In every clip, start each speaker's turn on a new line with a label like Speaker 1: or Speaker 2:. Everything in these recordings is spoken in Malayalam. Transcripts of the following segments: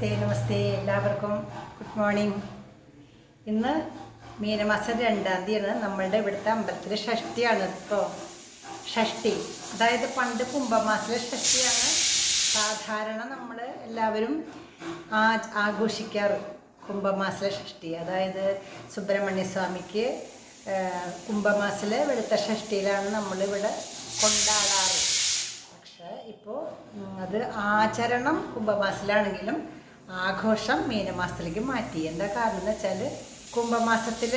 Speaker 1: നമസ്തേ നമസ്തേ എല്ലാവർക്കും. ഗുഡ് മോർണിംഗ് ഇന്ന് മീനമാസം രണ്ടാം തീയതിയാണ്. നമ്മളുടെ ഇവിടുത്തെ അമ്പലത്തിൽ ഷഷ്ടിയാണ് ഇപ്പോൾ ഷഷ്ടി. അതായത് പണ്ട് കുംഭമാസത്തിലെ ഷഷ്ടിയാണ്. സാധാരണ നമ്മൾ എല്ലാവരും ആ ആഘോഷിക്കാറ് കുംഭമാസത്തിലെ ഷഷ്ടി. അതായത് സുബ്രഹ്മണ്യ സ്വാമിക്ക് കുംഭമാസത്തിലെ വെളുത്ത ഷഷ്ടിയിലാണ് നമ്മളിവിടെ കൊണ്ടാടാറ്. ഇപ്പോൾ അത് ആചരണം കുംഭമാസത്തിലാണെങ്കിലും ആഘോഷം മീനമാസത്തിലേക്ക് മാറ്റി. എന്താ കാരണം എന്ന് വെച്ചാൽ കുംഭമാസത്തിൽ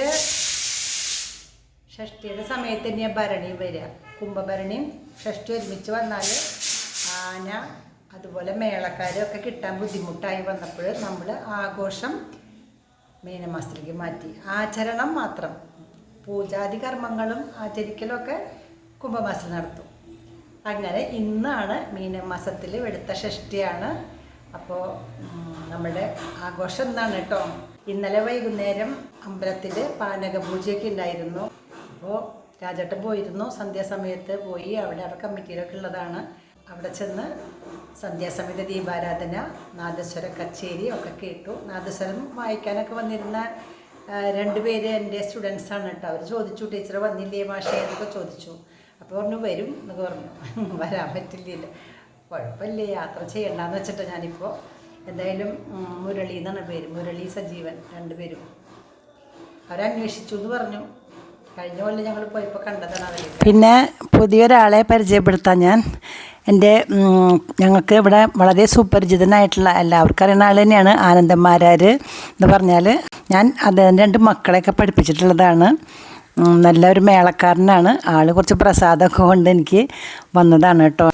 Speaker 1: ഷഷ്ടിയുടെ സമയത്ത് തന്നെയാണ് ഭരണി വരിക. കുംഭഭരണിയും ഷഷ്ടി ഒരുമിച്ച് വന്നാൽ ആന അതുപോലെ മേളക്കാരും ഒക്കെ കിട്ടാൻ ബുദ്ധിമുട്ടായി വന്നപ്പോൾ നമ്മൾ ആഘോഷം മീനമാസത്തിലേക്ക് മാറ്റി. ആചരണം മാത്രം. പൂജാതി കർമ്മങ്ങളും ആചരിക്കലൊക്കെ കുംഭമാസത്തിൽ നടത്തും. അങ്ങനെ ഇന്നാണ് മീനമാസത്തിൽ വെളുത്ത ഷഷ്ടിയാണ്. അപ്പോൾ നമ്മുടെ ആഘോഷം എന്നാണ് കേട്ടോ. ഇന്നലെ വൈകുന്നേരം അമ്പലത്തിൽ പാനകപൂജയൊക്കെ ഉണ്ടായിരുന്നു. അപ്പോൾ രാജേട്ടൻ പോയിരുന്നു. സന്ധ്യാസമയത്ത് പോയി. അവിടെ അവിടെ കമ്മിറ്റിയിലൊക്കെ ഉള്ളതാണ്. അവിടെ ചെന്ന് സന്ധ്യാസമയത്ത് ദീപാരാധന നാദസ്വര കച്ചേരി ഒക്കെ കേട്ടു. നാദസ്വരം വായിക്കാനൊക്കെ വന്നിരുന്ന രണ്ടുപേര് എന്റെ സ്റ്റുഡൻസാണ് കേട്ടോ. അവർ ചോദിച്ചു ടീച്ചർ വന്നില്ലേ മാഷേ? എന്നൊക്കെ ചോദിച്ചു. അപ്പോൾ പറഞ്ഞു വരും എന്നൊക്കെ പറഞ്ഞു. വരാൻ പറ്റില്ല കുഴപ്പമില്ല. യാത്ര ചെയ്യണ്ടെന്ന് വെച്ചിട്ടാണ് ഞാനിപ്പോൾ എന്തായാലും മുരളി എന്നാണ് പേര്. മുരളി സജീവൻ രണ്ടുപേരും. അവരന്വേഷിച്ചു എന്ന് പറഞ്ഞു. കഴിഞ്ഞ കൊല്ലം ഞങ്ങൾ പോയപ്പോൾ കണ്ടതാണ് അവർ പിന്നെ പുതിയൊരാളെ പരിചയപ്പെടുത്താൻ ഞാൻ. എന്റെ ഞങ്ങൾക്ക് ഇവിടെ വളരെ സുപരിചിതനായിട്ടുള്ള എല്ലാവർക്കും അറിയുന്ന ആൾ തന്നെയാണ് ആനന്ദന്മാരാർ എന്ന് പറഞ്ഞാൽ ഞാൻ അദ്ദേഹം രണ്ട് മക്കളെയൊക്കെ പഠിപ്പിച്ചിട്ടുള്ളതാണ്. നല്ലൊരു നല്ല ഒരു മേളക്കാരനാണ്. ആൾ കുറച്ച് പ്രസാദമൊക്കെ കൊണ്ട് എനിക്ക് വന്നതാണ് കേട്ടോ.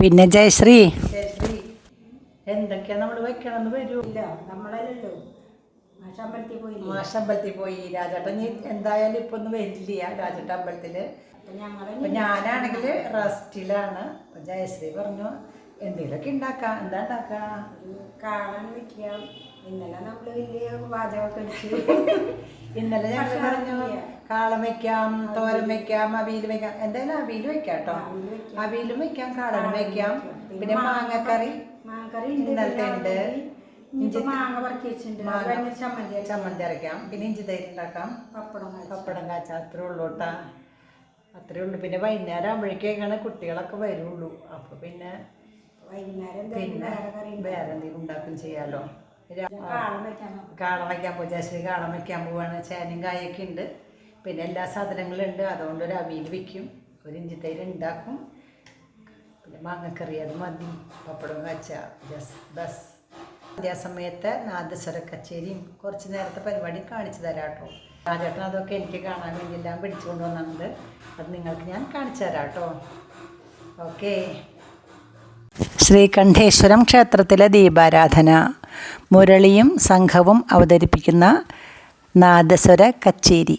Speaker 1: പിന്നെ ജയശ്രീ. എന്തൊക്കെയാ നമ്മൾ വെക്കണമെന്ന് വരൂല്ല
Speaker 2: നമ്മളല്ലല്ലോ. മാഷമ്പലത്തിൽ പോയി
Speaker 1: മാഷമ്പലത്തിൽ പോയി. രാജേട്ടൻ നീ എന്തായാലും ഇപ്പൊ ഒന്നും വരില്ല രാജാട്ട അമ്പലത്തിൽ. ഞാനാണെങ്കിൽ റെസ്റ്റിലാണ്. ജയശ്രീ പറഞ്ഞു എന്തെങ്കിലുമൊക്കെ ഉണ്ടാക്കാം എന്താ ഉണ്ടാക്കാ
Speaker 2: കാണാൻ വെക്കുക വെക്കാം ഇന്നലെ നമ്മൾ വലിയ പാചകമൊക്കെ
Speaker 1: ഇന്നലെ ഞങ്ങൾ പറഞ്ഞു കാളം വെക്കാം തോരൻ വെക്കാം അവിയൽ വെക്കാം. എന്തായാലും അവിയൽ വെക്കാം. കേട്ടോ
Speaker 2: അവിയിലും വെക്കാം.
Speaker 1: കാളനും വെക്കാം. പിന്നെ മാങ്ങക്കറി. ഇന്നലത്തെ ഉണ്ട്.
Speaker 2: ഇഞ്ചി മാങ്ങ പറക്കി വെച്ചിട്ടുണ്ട്. ചമ്മന്തി
Speaker 1: ചമ്മന്തി അരയ്ക്കാം പിന്നെ ഇഞ്ചി തൈര് ഉണ്ടാക്കാം.
Speaker 2: പപ്പടം
Speaker 1: പപ്പടം കാച്ചാൽ അത്രേ ഉള്ളൂ കേട്ടാ. അത്രേ ഉള്ളൂ. പിന്നെ വൈകുന്നേരം ആകുമ്പോഴേക്കാണ് കുട്ടികളൊക്കെ വരുള്ളൂ. അപ്പോൾ പിന്നെ
Speaker 2: വൈകുന്നേരം
Speaker 1: പിന്നെ
Speaker 2: വേറെ
Speaker 1: എന്തെങ്കിലും ഉണ്ടാക്കും
Speaker 2: നോക്കാം
Speaker 1: കാളം വയ്ക്കാൻ പോകും ജയശ്രീ കാളം വയ്ക്കാൻ പോവാണ്. ചേനയും കായൊക്കെ ഉണ്ട്. പിന്നെ എല്ലാ സാധനങ്ങളും ഉണ്ട്. അതുകൊണ്ട് ഒരു അവിയിൽ വെക്കും. ഒരു ഇഞ്ചി തൈര് ഉണ്ടാക്കും. പിന്നെ മാങ്ങക്കറി അത് മതി പപ്പടം കാച്ച ജസ് ബസ്. സന്ധ്യാസമയത്ത് നാദസ്വര കച്ചേരിയും കുറച്ച് നേരത്തെ പരിപാടി കാണിച്ചു തരാം കേട്ടോ രാജേട്ടൻ അതൊക്കെ എനിക്ക് കാണാൻ വേണ്ടി എല്ലാം പിടിച്ചുകൊണ്ട് വന്നിട്ടുണ്ട്. അത് നിങ്ങൾക്ക് ഞാൻ കാണിച്ചു തരാം കേട്ടോ ഓക്കേ. ശ്രീകണ്ഠേശ്വരം ക്ഷേത്രത്തിലെ ദീപാരാധന. മുരളിയും സംഘവും അവതരിപ്പിക്കുന്ന നാദസ്വര കച്ചേരി.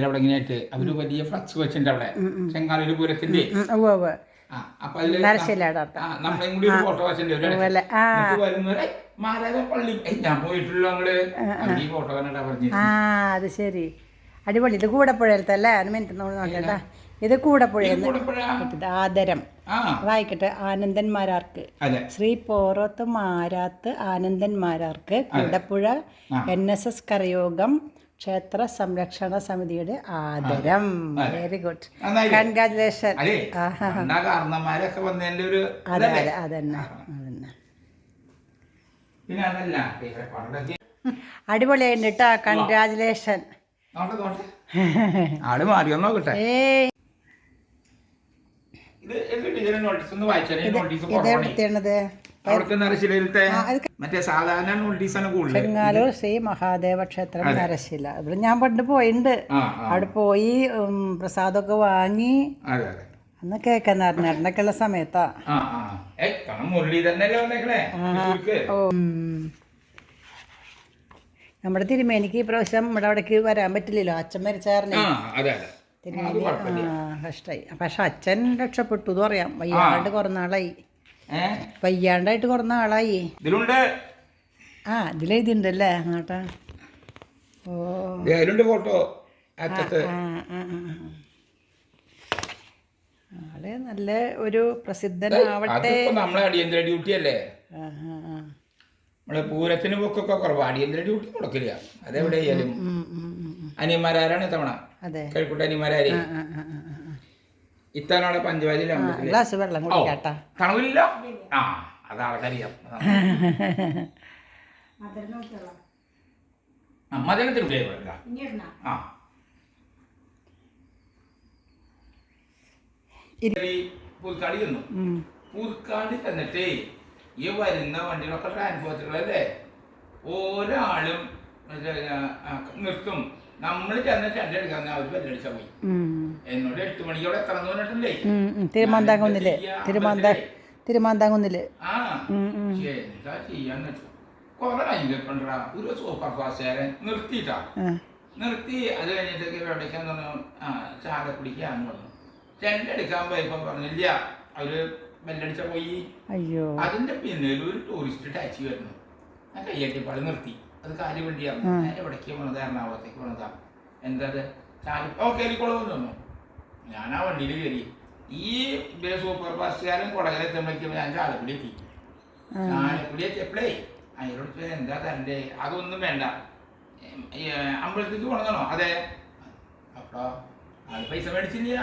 Speaker 3: പള്ളിയിൽ അവിടെ ഇങ്ങനെയായിട്ട് അവർ വലിയ ഫ്ലക്സ് വെച്ചിട്ടുണ്ട് അവിടെ. ചെങ്ങാലൂര് പൂരത്തിന്റെ. അപ്പൊ അതിൽ നമ്മളെയും കൂടി ഫോട്ടോ വെച്ചിട്ടുണ്ട് പള്ളി. ഞാൻ പോയിട്ടുള്ളൂ അങ്ങോട്ട് ഈ ഫോട്ടോ പറഞ്ഞു.
Speaker 1: ആ അത് ശരി. അടിപൊളി. ഇത് കൂടപ്പുഴയിലത്തെ അല്ലേ? മിനിറ്റ് നോക്കട്ടെ ഇത് കൂടപ്പുഴയെന്ന്
Speaker 3: കൂടപ്പുഴ.
Speaker 1: ആദരം. വായിക്കട്ടെ. ആനന്ദന്മാരാർക്ക്. ശ്രീ പോറത്ത് മാരാത്ത് ആനന്ദന്മാരാർക്ക് കൂടപ്പുഴ എൻ എസ് എസ് കരയോഗം ക്ഷേത്ര സംരക്ഷണ സമിതിയുടെ ആദരം. വെരി ഗുഡ്
Speaker 3: കൺഗ്രാജുലേഷൻ കാരണന്മാരൊക്കെ വന്നതിന്റെ ഒരു
Speaker 1: അതെ? അതെ. അതന്നെ. അതന്നെ. അടിപൊളിയായിട്ട് കേട്ടോ
Speaker 3: കൺഗ്രാജുലേഷൻ ആൾ മാറിയോ നോക്കട്ടെ. ഇത് ടീച്ചറെ നോട്ടീസ് ഒന്ന് വായിച്ചാലേ നോട്ടീസ്
Speaker 1: ഇത് എവിടുത്തെയാണത്
Speaker 3: അവിടുത്തെ നരശിലയിലത്തെ മറ്റേ സാധാരണ കൂടുതൽ
Speaker 1: ചെങ്ങാലൂർ ശ്രീ മഹാദേവ ക്ഷേത്രം നരശില ഇവിടെ ഞാൻ പണ്ട്
Speaker 3: ആ
Speaker 1: അവിടെ പോയി പ്രസാദൊക്കെ പ്രസാദമൊക്കെ വാങ്ങി. അന്ന് കേക്കാൻ ഉള്ള സമയത്താ. നമ്മുടെ തിരുമേനിക്ക് ഈ പ്രാവശ്യം നമ്മുടെ അവിടേക്ക് വരാൻ പറ്റില്ലല്ലോ. അച്ഛൻ മരിച്ചായിരുന്നു
Speaker 3: ആ
Speaker 1: കഷ്ടായി. പക്ഷെ അച്ഛൻ രക്ഷപ്പെട്ടു എന്ന് പറയാം. വയ്യാണ്ട് കുറേ നാളായി. വയ്യാണ്ടായിട്ട് കുറേ നാളായി
Speaker 3: ഇതിലുണ്ട്.
Speaker 1: ആ ഇതിലെഴുതിണ്ടല്ലേ? അങ്ങോട്ടാ. ഓ.
Speaker 3: അതിലുണ്ട് ഫോട്ടോ. അറ്റത്ത്.
Speaker 1: ആൾ നല്ല ഒരു പ്രസിദ്ധനാവട്ടെ.
Speaker 3: നമ്മളെ അടിയന്തര ഡ്യൂട്ടി അല്ലേ? നമ്മളെ പൂരത്തിന് പൊക്കൊക്കെ കുറവ്. അടിയന്തര ഡ്യൂട്ടി കൊടുക്കില്ല. അതെവിടെ ആയാലും. അനിയന്മാരാരാണ് തവണ
Speaker 1: കഴിക്കൂട്ട
Speaker 3: കഴിക്കുട്ട അനിയന്മാരാര്.
Speaker 1: ആ ആ ആ ആ, ആ.
Speaker 3: ഇത്തവണ പഞ്ചവാരി
Speaker 1: ഗ്ലാസ് വെള്ളം കുടിക്കാട്ടാ.
Speaker 3: തണവില്ല ആ അത് ആൾക്കറിയാം ആ. പുൽക്കാടി ചെന്നു
Speaker 1: ഉം.
Speaker 3: പുൽക്കാടി ചെന്നിട്ട് ഈ വരുന്ന വണ്ടികളൊക്കെ ട്രാൻസ്പോർട്ടുകളല്ലേ ഒരാളും നിർത്തും. നമ്മൾ ചെന്ന് ചെണ്ട എടുക്കാൻ അവർ ബെല്ലടിച്ചാൽ പോയി. എന്നോട് എട്ട് മണിക്കോടെ എത്ര
Speaker 1: ഉം. തിരുമാന്താംകുന്നിൽ തിരുമാന്താ തിരുമാന്താങ്കുന്നില്ലേ
Speaker 3: ആ. എന്താ ചെയ്യാന്ന് വെച്ചു? കൊറേ കഴിഞ്ഞിട്ടുണ്ടാ ഒരു സൂപ്പർ ഫാസ്റ്റുകാരൻ നിർത്തിയിട്ടാ നിർത്തി. അത് കഴിഞ്ഞിട്ടൊക്കെ എവിടേക്കാന്ന് പറഞ്ഞു. ആ ചാലക്കുടിക്കാന്ന് പറഞ്ഞു. ചെണ്ട എടുക്കാൻ പോയപ്പോ പറഞ്ഞില്ല. അവർ ബെല്ലടിച്ച പോയി.
Speaker 1: അയ്യോ.
Speaker 3: അതിന്റെ പിന്നിൽ ഒരു ടൂറിസ്റ്റ് ടാക്സി വരുന്നു. ഞാൻ കയ്യട്ടിപ്പാട് നിർത്തി. അത് കാര്യം വേണ്ടിയാണ് ഞാൻ എവിടേക്ക് പോണത്? എറണാകുളത്തേക്ക് പോണതാ. എന്താ കാലി ഓ കയറിക്കോളൂ എന്ന് ഞാൻ ആ വണ്ടിയിൽ കയറി ഈ സൂപ്പർ ഫാസ്റ്റുകാരൻ കൊടകരെത്തുമ്പോഴേക്കും ഞാൻ ചാലക്കുടി എത്തി. ചാലക്കുടി എത്തിയപ്പോഴേ അതിനോട് എന്താ തന്റെ അതൊന്നും വേണ്ട. അമ്പലത്തേക്ക് പോണതാണോ? അതെ. അപ്പോ ആൾ പൈസ മേടിച്ചില്ല.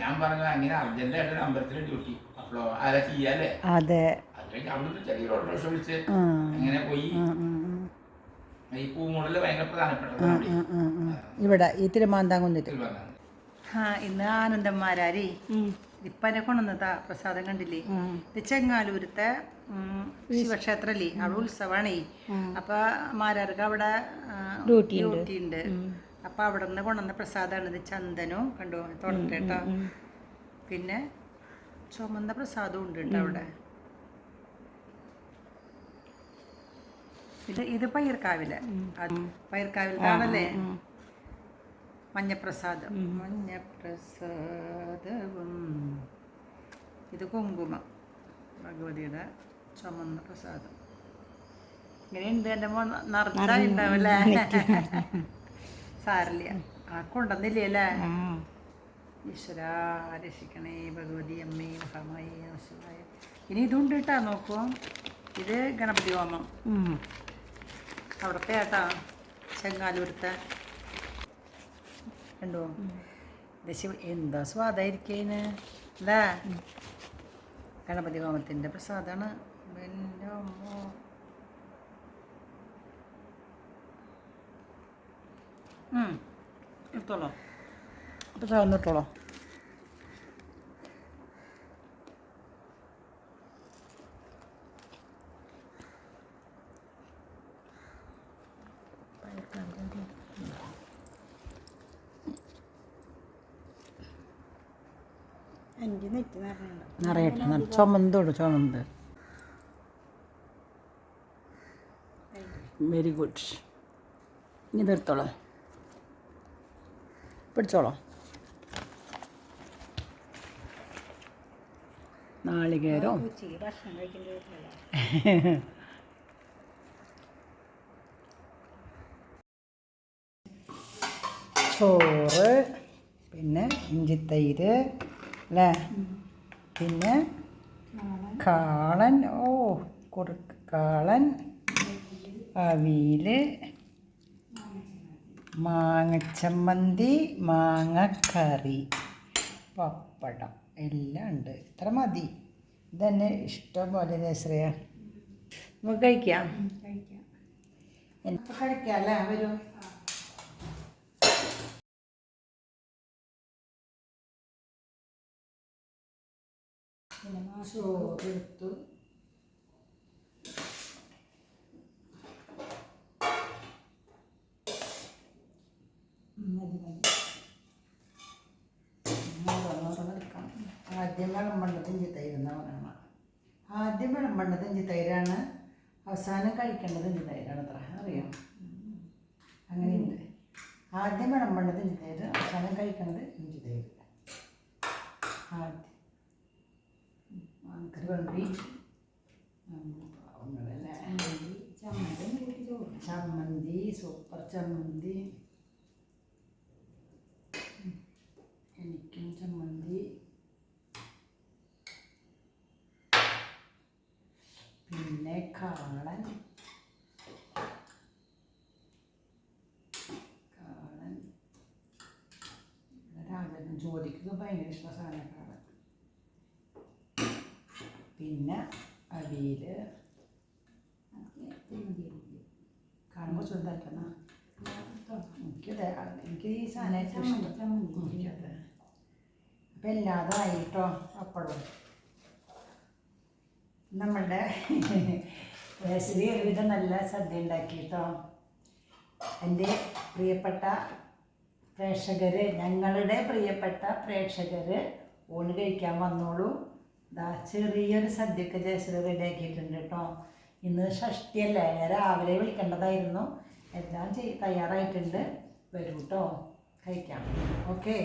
Speaker 3: ഞാൻ പറഞ്ഞു അങ്ങനെ അർജന്റായിട്ട് അമ്പലത്തിൽ ഡ്യൂട്ടി അപ്പോ ആരാ ചെയ്യാല്ലേ?
Speaker 1: അതെ
Speaker 3: അത്. അവിടുന്ന് ചെറിയൊരു ഓട്ടോറിക്ഷ വിളിച്ച് അങ്ങനെ പോയി. ഈ പൂമുടൽ ഭയങ്കര പ്രധാനപ്പെട്ടതാണ്.
Speaker 1: ഇവിടെ ഈ
Speaker 3: തിരുവനന്തപുരം.
Speaker 1: ആ ഇന്ന് ആനന്ദന്മാരാരേ. ഇപ്പനെ കൊണ്ടുവന്നതാ പ്രസാദം കണ്ടില്ലേ? ഇത് ചെങ്ങാലൂരത്തെ ഉം, ശിവക്ഷേത്രല്ലേ? അവിടെ ഉത്സവമാണേ അപ്പൊ മാരാർക്ക് അവിടെ ഡ്യൂട്ടി ഉണ്ട്. അപ്പൊ അവിടെ നിന്ന് കൊണ്ടുവന്ന പ്രസാദമാണ് ഇത് ചന്ദനവും കണ്ടു തൊട്ടേട്ടോ പിന്നെ ചുമന്ന പ്രസാദവും ഉണ്ട് കേട്ടോ അവിടെ. ഇത് ഇത് പയ്യർക്കാവിലെ അത് ആണല്ലേ മഞ്ഞപ്രസാദം. മഞ്ഞപ്രസാദവും. ഇത് കുങ്കുമം. ഭഗവതിയുടെ ചുമന്ന പ്രസാദം. ഇങ്ങനെയുണ്ട് എന്റെ മോൻ നിറച്ചായിട്ടുണ്ടാവല്ലേ സാരില്ല ആ കൊണ്ടുവന്നില്ലേ അല്ലേ? ഈശ്വര രക്ഷിക്കണേ ഭഗവതി അമ്മേ മഹാമായി ഇനി ഇതുണ്ട് കേട്ടാ നോക്കുമോ ഇത് ഗണപതി ഹോമം. അവിടുത്തെ ആട്ടാ ചെങ്ങാലൂരത്തെ കണ്ടോ? എന്താ സ്വാദായിരിക്കേന്? അല്ലേ? ഗണപതി ഹോമത്തിന്റെ പ്രസാദമാണ് എടുത്തോളോ. പ്രസാദം ഇട്ടോളോ നിറയട്ടെ. നല്ല ചുമന്തോട് ചുമന്ത് വെരി ഗുഡ് ഇനി നിർത്തോളാം. പിടിച്ചോളോ.
Speaker 2: വരില്ല
Speaker 1: ചോറ് പിന്നെ ഇഞ്ചിത്തൈര് അല്ലേ? പിന്നെ കാളൻ. ഓ കുറുക്ക് കാളൻ അവിയിൽ മാങ്ങച്ചമ്മന്തി മാങ്ങക്കറി പപ്പടം എല്ലാം ഉണ്ട്. ഇത്ര മതി. ഇതന്നെ ഇഷ്ടം പോലെ ശ്രേയ? നമുക്ക് കഴിക്കാം.
Speaker 2: കഴിക്കാം.
Speaker 1: കഴിക്കാം അല്ലേ? വരൂ.
Speaker 2: മതി
Speaker 1: ഓരോന്നോരോന്നെടുക്കാം ആദ്യം വിളമ്പേണ്ടത് തൈര് തൈരെന്ന് പറയണം ആദ്യം വിളമ്പേണ്ടത് ഇഞ്ചി തൈരാണ്. അവസാനം കഴിക്കേണ്ടത് ഇഞ്ചി തൈരാണ് അത്ര അറിയാം? അങ്ങനെയുണ്ട്. ആദ്യം വിളമ്പേണ്ടത് ഇഞ്ചി തൈര് അവസാനം കഴിക്കേണ്ടത് ഇഞ്ചി തൈര്. പാവങ്ങളല്ലേ
Speaker 2: ചമ്മന്തി
Speaker 1: സൂപ്പർ ചമ്മന്തി. എനിക്കും ചമ്മന്തി. പിന്നെ കാളൻ. കാളൻ. രാജൻ ജോലിക്ക് ഭയങ്കര ഇഷ്ട സാധനം കാളൻ പിന്നെ അവിയൽ കാണുമ്പോൾ ചുണ്ടാക്കുന്ന എനിക്കത് എനിക്ക് ഈ സാധനം ഏറ്റവും ഇഷ്ടം.
Speaker 2: ചമ്മന്തി.
Speaker 1: എനിക്കത് അപ്പം എല്ലാതും ആയിട്ടോ അപ്പോഴും നമ്മളുടെ ശ്രീ ഒരുവിധം നല്ല സദ്യ ഉണ്ടാക്കിട്ടോ. എന്റെ പ്രിയപ്പെട്ട പ്രേക്ഷകർ ഞങ്ങളുടെ പ്രിയപ്പെട്ട പ്രേക്ഷകർ ഊണ് കഴിക്കാൻ വന്നോളൂ. ദാ ചെറിയൊരു സദ്യക്ക് ജയശ്രീ റെഡിയാക്കിയിട്ടുണ്ട് കേട്ടോ. ഇന്ന് ഷഷ്ടിയല്ലേ അല്ലേ രാവിലെ വിളിക്കേണ്ടതായിരുന്നു. എല്ലാം ചെയ് തയ്യാറായിട്ടുണ്ട്. വരൂ കേട്ടോ കഴിക്കാം. ഓക്കെ.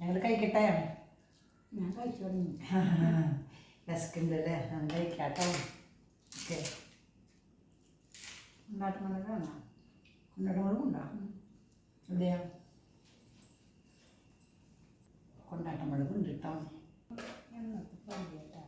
Speaker 1: ഞങ്ങൾ കഴിക്കട്ടെ?
Speaker 2: ഞാൻ കഴിച്ചു തുടങ്ങി.
Speaker 1: വിശക്കുണ്ട് അല്ലേ ഞാൻ കഴിക്കാം കേട്ടോ ഓക്കെ.
Speaker 2: ഉണ്ടാട്ടുമുളക് വേണം?
Speaker 1: കൊണ്ടാട്ടമുളകും ഉണ്ടോ? എവിടെയാ കൊണ്ടാട്ടമുളകും ഉണ്ട് കേട്ടോ
Speaker 2: എന്നൊക്കെ തന്നെ
Speaker 1: ഇവിടെ?